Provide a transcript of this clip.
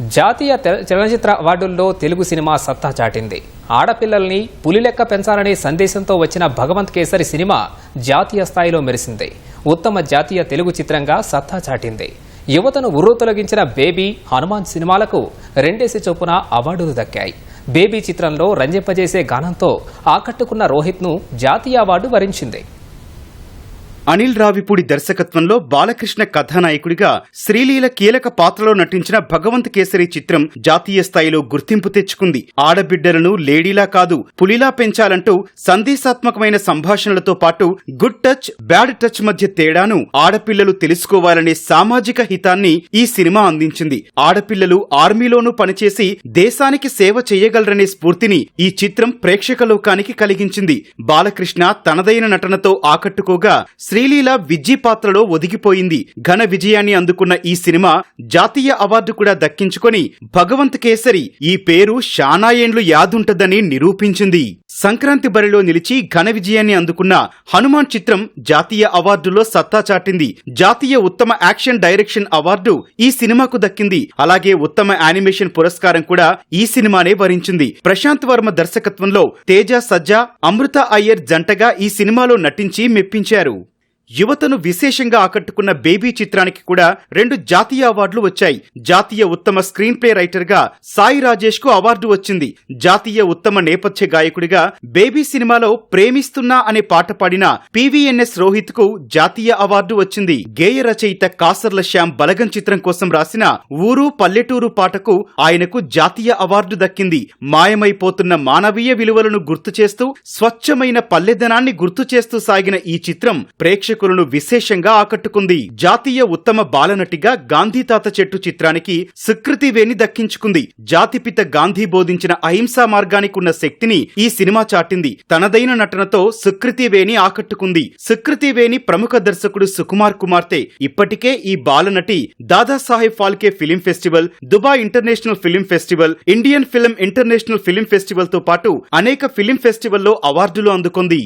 జాతీయ చలనచిత్ర అవార్డుల్లో తెలుగు సినిమా సత్తా చాటింది. ఆడపిల్లల్ని పులి లెక్క పెంచాలనే సందేశంతో వచ్చిన భగవంత్ కేసరి సినిమా జాతీయ స్థాయిలో మెరిసింది. ఉత్తమ జాతీయ తెలుగు చిత్రంగా సత్తా చాటింది. యువతను ఉర్రు తొలగించిన బేబీ హనుమాన్ సినిమాలకు రెండేసి చొప్పున అవార్డులు దక్కాయి. బేబీ చిత్రంలో రంజింపజేసే గానంతో ఆకట్టుకున్న రోహిత్ను జాతీయ అవార్డు వరించింది. అనిల్ రావిపూడి దర్శకత్వంలో బాలకృష్ణ కథానాయకుడిగా శ్రీలీల కీలక పాత్రలో నటించిన భగవంత్ కేసరి చిత్రం జాతీయ స్థాయిలో గుర్తింపు తెచ్చుకుంది. ఆడబిడ్డలను లేడీలా కాదు పులిలా పెంచాలంటూ సందేశాత్మకమైన సంభాషణలతో పాటు గుడ్ టచ్ బ్యాడ్ టచ్ మధ్య తేడాను ఆడపిల్లలు తెలుసుకోవాలనే సామాజిక హితాన్ని ఈ సినిమా అందించింది. ఆడపిల్లలు ఆర్మీలోనూ పనిచేసి దేశానికి సేవ చేయగలరనే స్ఫూర్తిని ఈ చిత్రం ప్రేక్షక లోకానికి కలిగించింది. బాలకృష్ణ తనదైన నటనతో ఆకట్టుకోగా శ్రీలీల విజ్జి పాత్రలో ఒదిగిపోయింది. ఘన విజయాన్ని అందుకున్న ఈ సినిమా జాతీయ అవార్డు కూడా దక్కించుకొని భగవంత్ కేసరి ఈ పేరు శానా ఏండ్లు యాదుంటదని నిరూపించింది. సంక్రాంతి బరిలో నిలిచి ఘన విజయాన్ని అందుకున్న హనుమాన్ చిత్రం జాతీయ అవార్డులో సత్తా చాటింది. జాతీయ ఉత్తమ యాక్షన్ డైరెక్షన్ అవార్డు ఈ సినిమాకు దక్కింది. అలాగే ఉత్తమ యానిమేషన్ పురస్కారం కూడా ఈ సినిమానే వరించింది. ప్రశాంత్ వర్మ దర్శకత్వంలో తేజ సజ్జా అమృత అయ్యర్ జంటగా ఈ సినిమాలో నటించి మెప్పించారు. యువతను విశేషంగా ఆకట్టుకున్న బేబీ చిత్రానికి కూడా రెండు జాతీయ అవార్డులు వచ్చాయి. జాతీయ ఉత్తమ స్క్రీన్ ప్లే రైటర్గా సాయి రాజేష్కు అవార్డు వచ్చింది. జాతీయ ఉత్తమ నేపథ్య గాయకుడిగా బేబీ సినిమాలో ప్రేమిస్తున్నా అనే పాట పాడిన పివిఎన్ఎస్ రోహిత్కు జాతీయ అవార్డు వచ్చింది. గేయ రచయిత కాసర్ల శ్యామ్ బలగం చిత్రం కోసం రాసిన ఊరు పల్లెటూరు పాటకు ఆయనకు జాతీయ అవార్డు దక్కింది. మాయమైపోతున్న మానవీయ విలువలను గుర్తు చేస్తూ స్వచ్ఛమైన పల్లెదనాన్ని గుర్తు చేస్తూ సాగిన ఈ చిత్రం ప్రేక్షకు ప్రేక్షకులను విశేషంగా ఆకట్టుకుంది. జాతీయ ఉత్తమ బాలనటిగా గాంధీ తాత చెట్టు చిత్రానికి సుకృతివేణి దక్కించుకుంది. జాతిపిత గాంధీ బోధించిన అహింసా మార్గానికి ఉన్న శక్తిని ఈ సినిమా చాటింది. తనదైన నటనతో సుకృతివేణి ఆకట్టుకుంది. సుకృతివేణి ప్రముఖ దర్శకుడు సుకుమార్ కుమార్తె. ఇప్పటికే ఈ బాలనటి Dadasaheb Phalke film festival Dubai international film festival Indian film international film ఫెస్టివల్తో పాటు అనేక ఫిలిం ఫెస్టివల్లో అవార్డులు అందుకుంది.